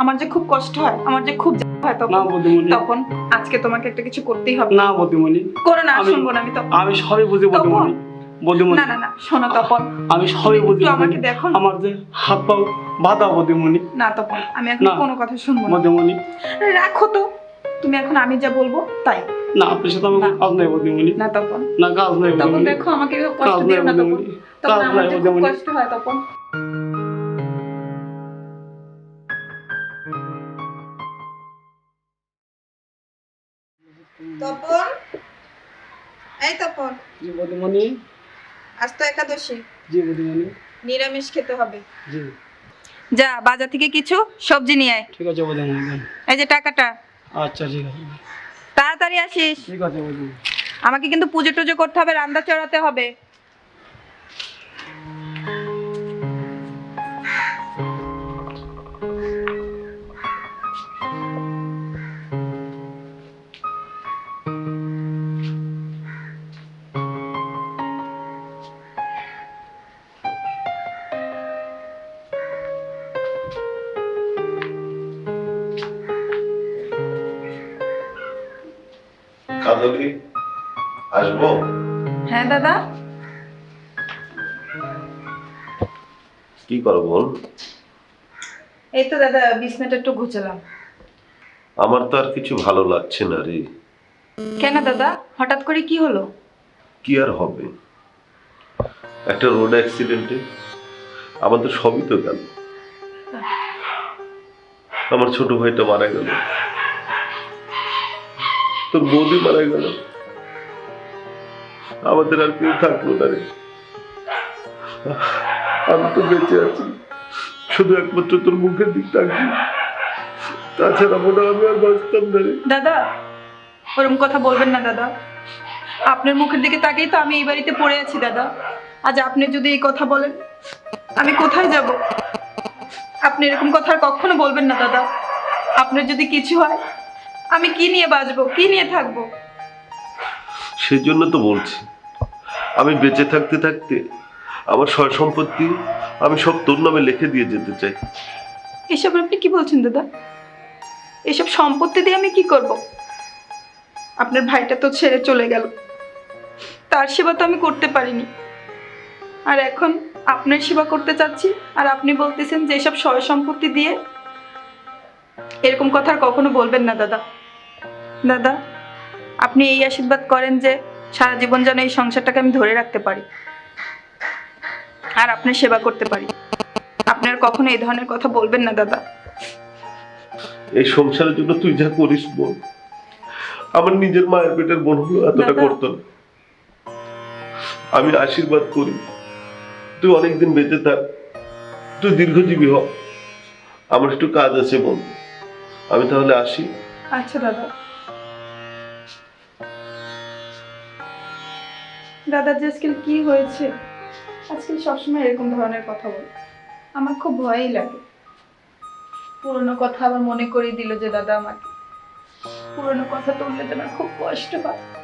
আমার যে খুব কষ্ট হয় আমার যে খুব হয় তখন তখন আজকে তোমাকে একটা কিছু করতেই হবে। না বৌদিমণি। করো না শুনব না আমি তখন। আমি সবই বুঝি। বৌদিমণি। বৌদিমণি। না না না শোনো তপন। আমি সবই বুঝি আমাকে দেখো আমার যে হাত বাধা বৌদিমণি। না তপন আমি এখন কোনো কথা শুনব না। বৌদিমণি। রাখো তো তুমি এখন আমি যা বলব তাই। না আপনার সাথে আমার। কাজ নাই বৌদিমণি। না তপন। না কাজ নাই দেখো আমাকে কষ্ট দিও না তপন। তপন আমার কষ্ট হয় তপন। জি বৌদিমণি আজ তো একাদশী। জি বৌদিমণি নিরামিষ খেতে হবে। জি। যা বাজার থেকে কিছু সবজি নিয়ে আয়। ঠিক আছে বৌদিমণি এই যে টাকাটা। আচ্ছা ঠিক আছে। তাড়াতাড়ি আসিস। ঠিক আছে বৌদিমণি আমাকে কিন্তু পুজো টুজো করতে হবে রান্না চড়াতে হবে। আসব? হ্যাঁ দাদা। কি করো বল এই তো দাদা বিছনাটা একটু ঘুচালাম। আমার তো আর কিছু ভালো লাগছে না রে। কেন দাদা? হঠাৎ করে কি হলো? কি আর হবে? একটা রোড অ্যাক্সিডেন্টে আমাদের সবই তো গেল। আমার ছোট ভাইটা মারা গেল। তোর বৌদি মারা গেল। আমাদের আর কেউ থাকল না রে। আমি তো বেঁচে আছি। শুধু একমাত্র তোর মুখের দিক থাকবি তাছাড়া মনে আমি আর বাঁচতাম না রে। দাদা ওরকম কথা বলবেন না দাদা। আপনার মুখের দিকে তাকিয়ে তো আমি এই বাড়িতে পড়ে আছি দাদা। আজ আপনি যদি এই কথা বলেন, আমি কোথায় যাব? আপনি এরকম কথা আর কখনো বলবেন না দাদা। আপনার যদি কিছু হয় আমি কি নিয়ে বাঁচবো? কি নিয়ে থাকব? সেই জন্য তো বলছি আমি বেঁচে থাকতে থাকতে আমার সয় সম্পত্তি আমি সব তোর নামে লিখে দিয়ে যেতে চাই। এসব আপনি কি বলছেন দাদা? এসব সম্পত্তি দিয়ে আমি কি করব? আপনার ভাইটা তো ছেড়ে চলে গেল। তার সেবা তো আমি করতে পারিনি। আর এখন আপনার সেবা করতে চাচ্ছি আর আপনি বলতেছেন যে এসব সয় সম্পত্তি দিয়ে এরকম কথা আর কখনো বলবেন না দাদা। দাদা আপনি এই আশীর্বাদ করেন যে সারা জীবন যেন এই সংসারটাকে আমি ধরে রাখতে পারি। আর আপনার সেবা করতে পারি। আপনার কখনো এই ধরনের কথা বলবেন না দাদা। এই সংসারের জন্য তুই যা করিস বল। আমার নিজের মায়ের পেটের বোন হলো এতটা। করতো না। আমি আশীর্বাদ করি। তুই অনেকদিন বেঁচে থাক। তুই দীর্ঘজীবী হ। আমার একটু কাজ আছে বোন আমি তাহলে আসি। আচ্ছা দাদা। দাদা যে আজকাল কি হয়েছে? আজকে সবসময় এরকম ধরনের কথা বলে। আমার খুব ভয়ই লাগে। পুরনো কথা আবার মনে করিয়ে দিল যে দাদা আমাকে। পুরনো কথা তুললে তো আমার খুব কষ্ট হয়।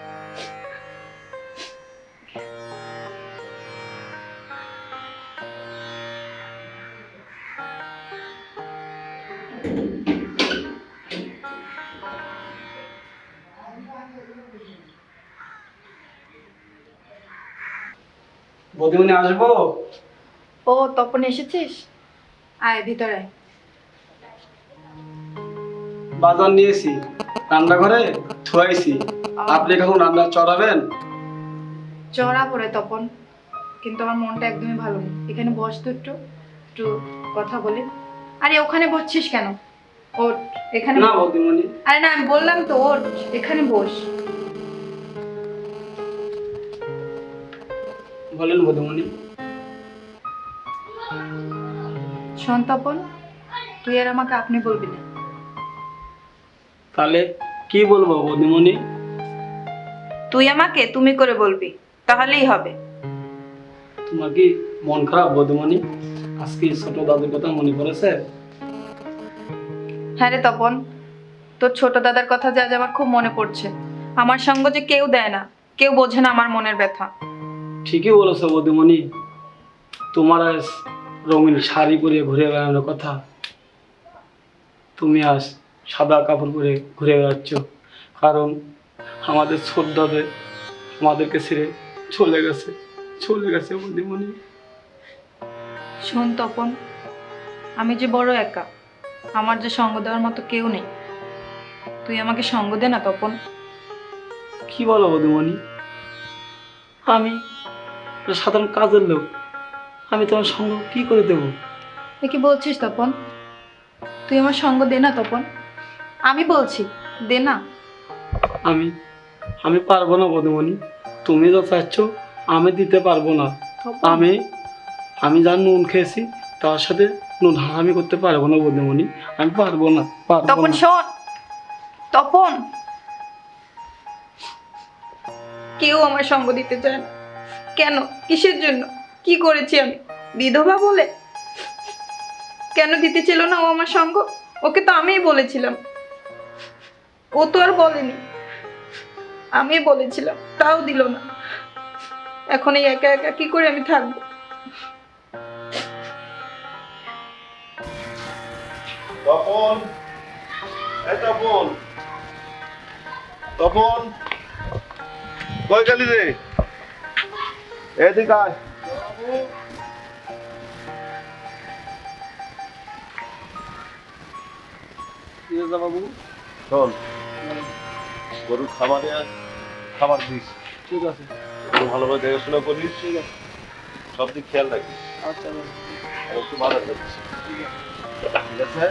বৌদিমণি আসব? ও তপন এসেছিস? আয় ভিতরে। বাজার নিয়েছি রান্নাঘরে থুয়াইছি আপনি কখন রান্না চড়াবেন? চড়া পড়ে তপন। কিন্তু আমার মনটা একদমই ভালো নেই। এখানে বস তো একটু একটু কথা বলি। আরে ওখানে বসছিস কেন? ওঠ এখানে না বৌদিমণি আরে না আমি বললাম তো ওঠ এখানে বস। বলেন শোন তুই আর আমাকে আপনি বলবি না। তাহলে কি বলব বৌদিমণি তুই আমাকে তুমি করে বলবি তাহলেই হবে। তোমার কি মন খারাপ বৌদিমণি আজকে ছোট দাদুর কথা মনে পড়েছে? হ্যাঁ রে তপন তোর ছোট দাদার কথা যে আজ আমার খুব মনে পড়ছে। আমার সঙ্গ যে কেউ দেয় না কেউ বোঝে না আমার মনের ব্যথা। ঠিকই বলেছ বৌদিমণি। তোমার আজ রঙিন শাড়ি পরে ঘুরে বেড়ানোর কথা। তুমি আজ সাদা কাপড় পরে ঘুরে বেড়াচ্ছ। কারণ আমাদের শ্রদ্ধাদের আমাদেরকে ছেড়ে চলে গেছে চলে গেছে বদিমণি। শোন তপন আমি যে বড় একা আমার যে সঙ্গ দেওয়ার মতো কেউ নেই। তুই আমাকে সঙ্গ দে না তপন। কি বলো বদিমণি? আমি সাধারণ কাজের লোক। আমি তোমার সঙ্গ কি করে দেবো? এ কি বলছিস তপন? তুই আমার সঙ্গ দে না তপন। আমি বলছি দে না। আমি আমি পারব না বদিমণি তুমি যা চাচ্ছ আমি দিতে পারব না। আমি আমি যা নুন খেয়েছি তার সাথে নুন হারামি করতে পারব না বদিমণি আমি পারব না পারব তপন শোন। তপন। কেউ আমার সঙ্গ দিতে চায় না। কেন? কিসের জন্য? কি করেছি আমি? বিধবা বলে? কেন দিতে ছিল না ও আমার সঙ্গ? ওকে তো আমিই বলেছিলাম। ও তো আর বলেনি। আমি বলেছিলাম, তাও দিল না। এখন এই একা একা কি করে আমি থাকব? তপন তপন। কই রে? এদিকে আয় বাবু? শোন গরুর খামারে খাবার দিস। ঠিক আছে। একটু ভালোভাবে দেখাশোনা করিস ঠিক আছে। সব দিক খেয়াল রাখিস। আচ্ছা একটু বাজার যাচ্ছিস ঠিক আছে।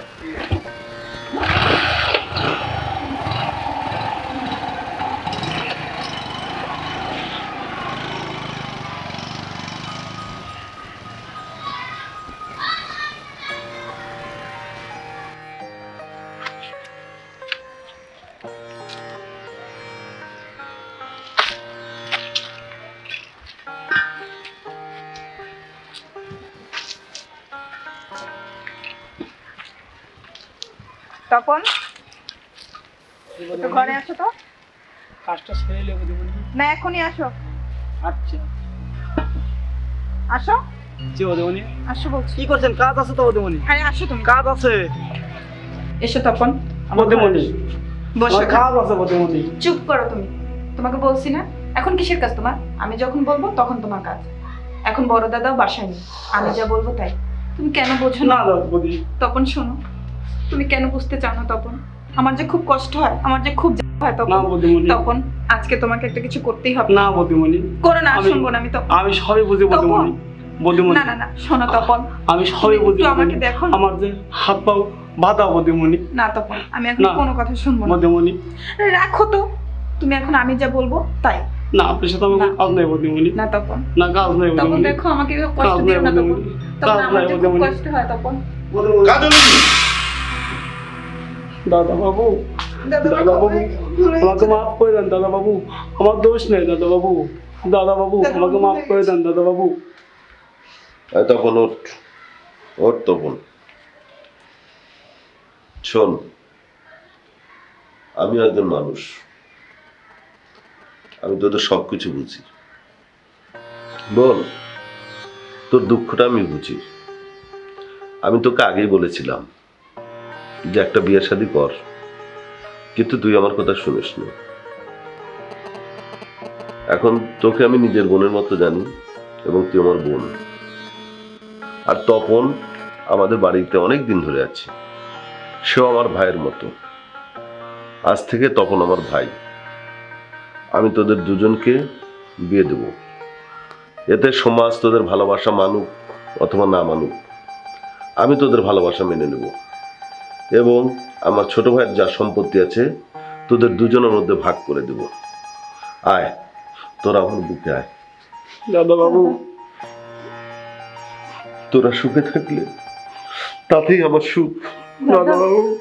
তপন একটু ঘরে আসো তো। কাজটা সেরে নেব না এখনই আসো। আচ্ছা। আসো। জি বদিমণি আসো বলছি। কি করছেন? কাজ আছে তো বদিমণি আরে আসো তুমি। কাজ আছে। এসো তপন বসো কাজ আছে বদিমণি চুপ করো তুমি। তোমাকে বলছি না। এখন কিসের কাজ তোমার? আমি যখন বলব তখন তোমার কাজ। এখন বড় দাদাও বাসায় নেই। আমি যা বলব তাই। তুমি কেন বোঝো না? তপন শোনো। তুমি কেন বুঝতে চাও না তপন? আমার যে খুব কষ্ট হয় আমার যে খুব হয় না তপন বদিমণি। তপন আজকে তোমাকে একটা কিছু করতেই হবে। না বদিমণি। করো না শুনব না আমি তপন আমি সবই বুঝি বদিমণি। বদিমণি। না না না শোনো তপন। আমি সবই বুঝি আমাকে দেখো আমার যে হাত পাও বাধা বদিমণি। না তপন আমি এখন কোনো কথা শুনব না। বদিমণি। রাখো তো। তুমি এখন আমি যা বলব তাই। না আপনার সাথে আমার না। কাজ নেই বদিমণি। না তপন। না কাজ নেই তপন বদিমণি। দেখো আমাকে কষ্ট কাজ দিও না তপন। বদিমণি। কাজ আমার খুব কষ্ট হয় তপন। বদিমণি। কাজল দাদা বাবু দাদা দাদা বাবু আমাকে মাফ করে দেন দাদা বাবু আমার দোষ নেই দাদা বাবু দাদা বাবু আমাকে মাফ করে দেন দাদা বাবু এই তপন ওঠ। ওঠ তপন শোন আমি একজন মানুষ। আমি তোদের সব কিছু বুঝি। বল তোর দুঃখটা আমি বুঝি। আমি তোকে আগেই বলেছিলাম। যে একটা বিয়ের শাদী কর। কিন্তু তুই আমার কথা শুনিস না। এখন তোকে আমি নিজের বোনের মতো জানি এবং তুই আমার বোন। আর তপন আমাদের বাড়িতে অনেক দিন ধরে আছে। সেও আমার ভাইয়ের মতো। আজ থেকে তপন আমার ভাই। আমি তোদের দুজনকে বিয়ে দেব। এতে সমাজ তোদের ভালোবাসা মানুক অথবা না মানুক, আমি তোদের ভালোবাসা মেনে নেব। এবং আমার ছোট ভাইয়ের যা সম্পত্তি আছে তোদের দুজনের মধ্যে ভাগ করে দেব। আয় তোরা আমার বুকে আয়। দাদা বাবু তোরা সুখে থাকলে তাতেই আমার সুখ। দাদা বাবু